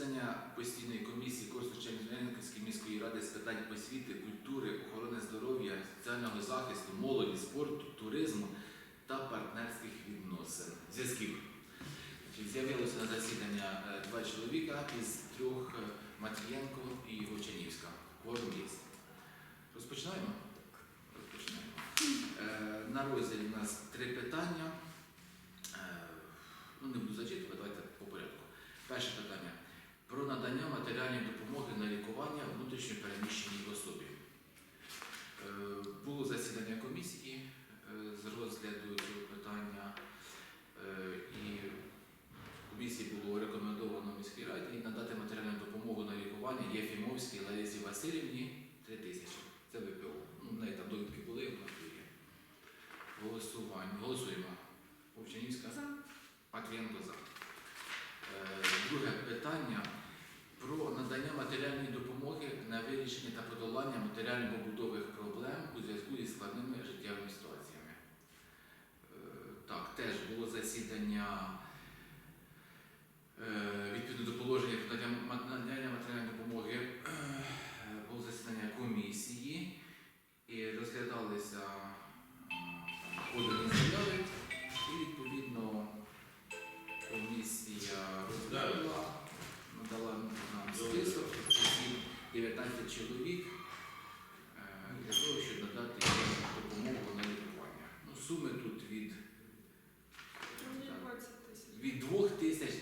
засідання постійної комісії Корсунь-Чернігівської міської ради з питань освіти, культури, охорони здоров'я, соціального захисту, молоді, спорту, туризму та партнерських відносин. Зв'язків. З'явилося на засідання е, два чоловіка із трьох е, Матвієнко і Вовчанівська. Кворум є. Розпочинаємо? Розпочинаємо. Е, На розгляді у нас три питання. Ну, не буду зачитувати, давайте по порядку. Перше питання. Про надання матеріальної допомоги на лікування внутрішньо переміщеній особі. Е, Було засідання комісії е, з розгляду цього питання, е, і комісії було рекомендовано міській раді надати матеріальну допомогу на лікування Єфімовській Ларисі Васильівні 3 тисячі. Це ВПО. Ну, в неї там довідки були, вона тут є. Голосування. Голосуємо. Овчанівська. За. Матвієнко за. Друге питання про надання матеріальної допомоги на вирішення та подолання матеріально-побутових проблем у зв'язку із складними життєвими ситуаціями.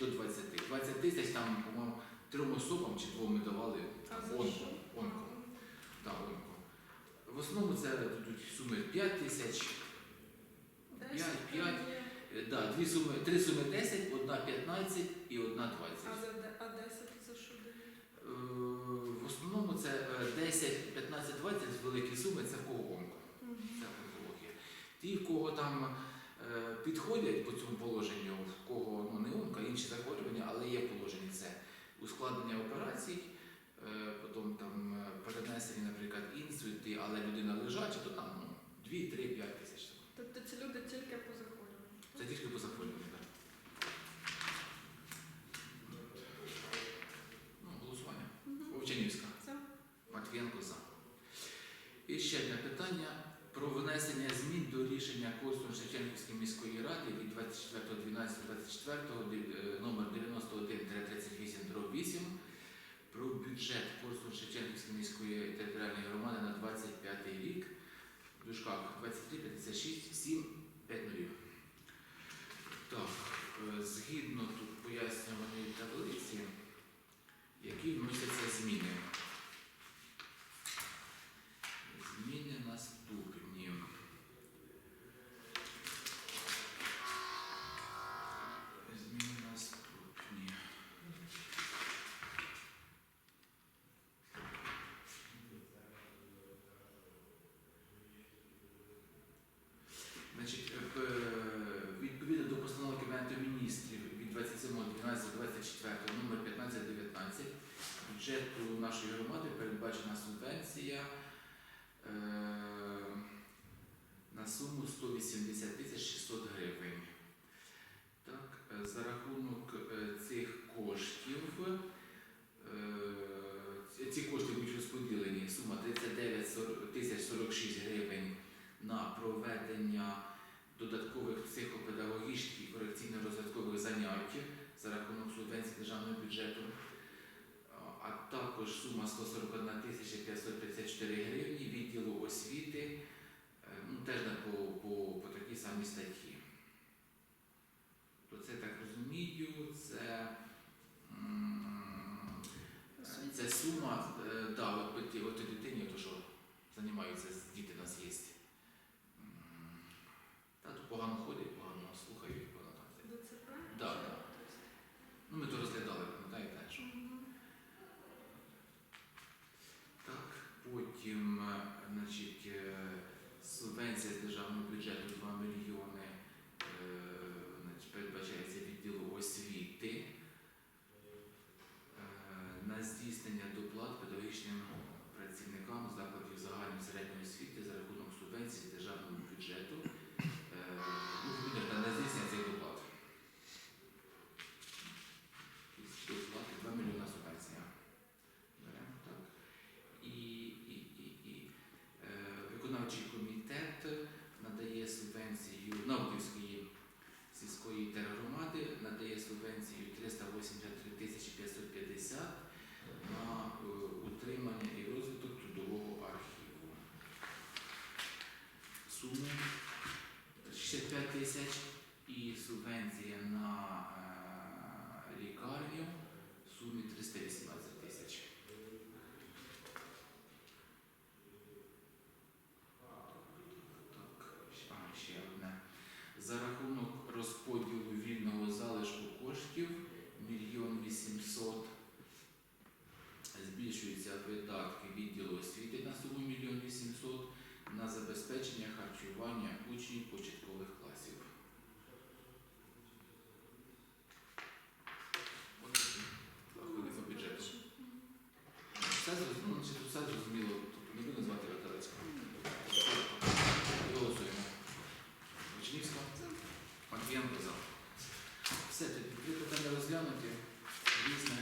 до 20. 20 тисяч там, по-моєму, трьом особам чи двом ми давали онко. онко. Да, онко. В основному це будуть суми 5 тисяч, 5, 5, е, да, дві суми, три суми 10, одна 15 і одна 20. А, 10 це що дає? Е, в основному це 10, 15, 20 великі суми це в кого онко. Це онкологія. Ті, в кого там е, підходять по цьому положенню, питання про внесення змін до рішення Костюм Шевченківської міської ради від 24.12.24 е, номер 91 8 про бюджет Костюм Шевченківської міської бюджету нашої громади передбачена субвенція е, на суму 180 тисяч 600 гривень. Так, е, за рахунок е, цих коштів е, ці- ці кошти будуть розподілені. Сума 39 сор- тисяч 46 гривень на проведення додаткових психопедагогічних і корекційно-розвиткових занять за рахунок субвенцій державного бюджету. А також сума 141 тисяча 534 гривні відділу освіти, е, ну, теж по, по, по такій самій статті. То це так розумію, це, е, це сума, е, да, от, от, от дитині, то що займаються, діти у нас є. субвенція на е, лікарню в сумі 318 тисяч. Ще одне. За рахунок розподілу вільного залишку коштів 1 800 збільшуються видатки відділу освіти на суму 1 800 на забезпечення харчування учнів початкових класів. Все зрозуміло, все зрозуміло, тобто не буду звати Ратарецька. Голосуємо. Вечнівська. Матвієнко за. Все, тоді три питання розглянуті. Різне.